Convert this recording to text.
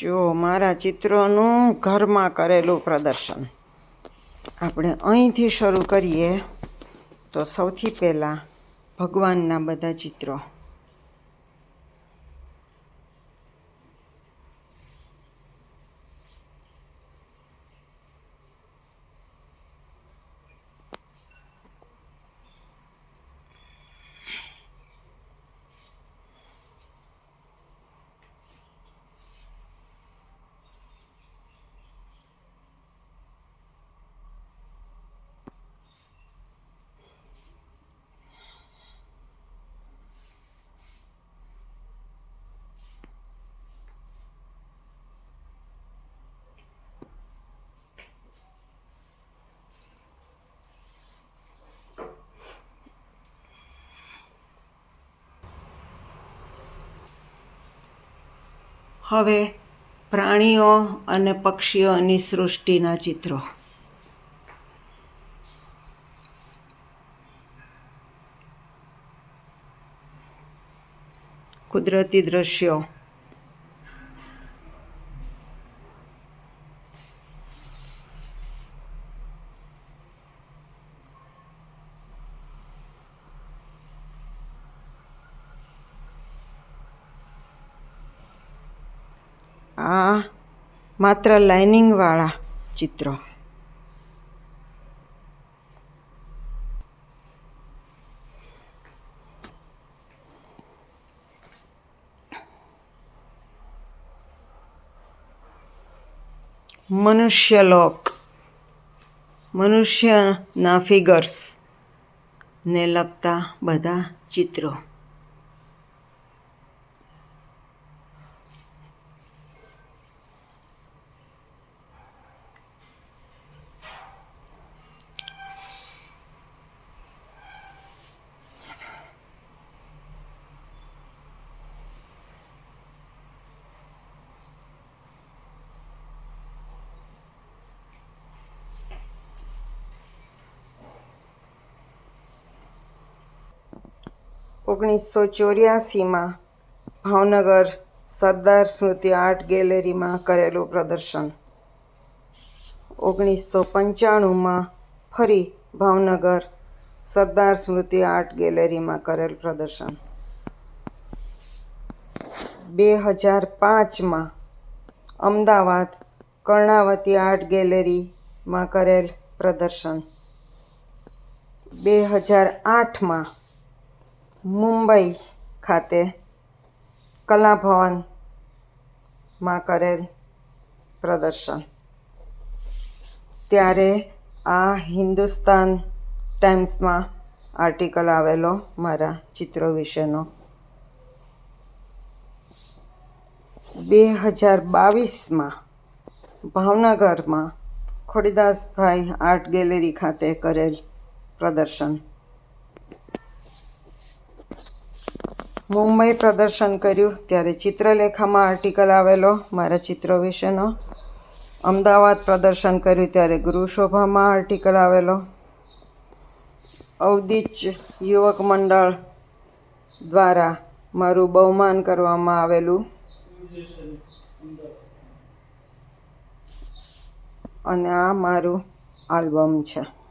જો મારા ચિત્રોનું ઘરમાં કરેલું પ્રદર્શન. આપણે અહીંથી શરૂ કરીએ તો સૌથી પહેલાં ભગવાનના બધા ચિત્રો. હવે પ્રાણીઓ અને પક્ષીઓની સૃષ્ટિના ચિત્રો. કુદરતી દ્રશ્યો. આ માત્ર લાઇનિંગવાળા ચિત્રો. મનુષ્યલોક મનુષ્યના ફિગર્સ ને લગતા બધા ચિત્રો. ઓગણીસો ચોર્યાસીમાં ભાવનગર સરદાર સ્મૃતિ આર્ટ ગેલેરીમાં કરેલું પ્રદર્શન. ઓગણીસો પંચાણુંમાં ફરી ભાવનગર સરદાર સ્મૃતિ આર્ટ ગેલેરીમાં કરેલ પ્રદર્શન. બે હજાર પાંચમાં અમદાવાદ કર્ણાવતી આર્ટ ગેલેરીમાં કરેલ પ્રદર્શન. બે હજાર આઠમાં મુંબઈ ખાતે કલાભવનમાં કરેલ પ્રદર્શન. ત્યારે આ હિન્દુસ્તાન ટાઈમ્સમાં આર્ટિકલ આવેલો મારા ચિત્રો વિશેનો. બે હજાર બાવીસમાં ભાવનગરમાં ખોડીદાસભાઈ આર્ટ ગેલેરી ખાતે કરેલ પ્રદર્શન. મુંબઈ પ્રદર્શન કર્યું, ત્યારે ચિત્રલેખામાં આર્ટિકલ આવેલો, મારા ચિત્રો વિશેનો અમદાવાદ પ્રદર્શન કર્યું, ત્યારે ગૃહશોભામાં આર્ટિકલ આવેલો. અવદિચ યુવક મંડળ દ્વારા મારું બહુમાન કરવામાં આવેલું. અને આ મારું આલ્બમ છે.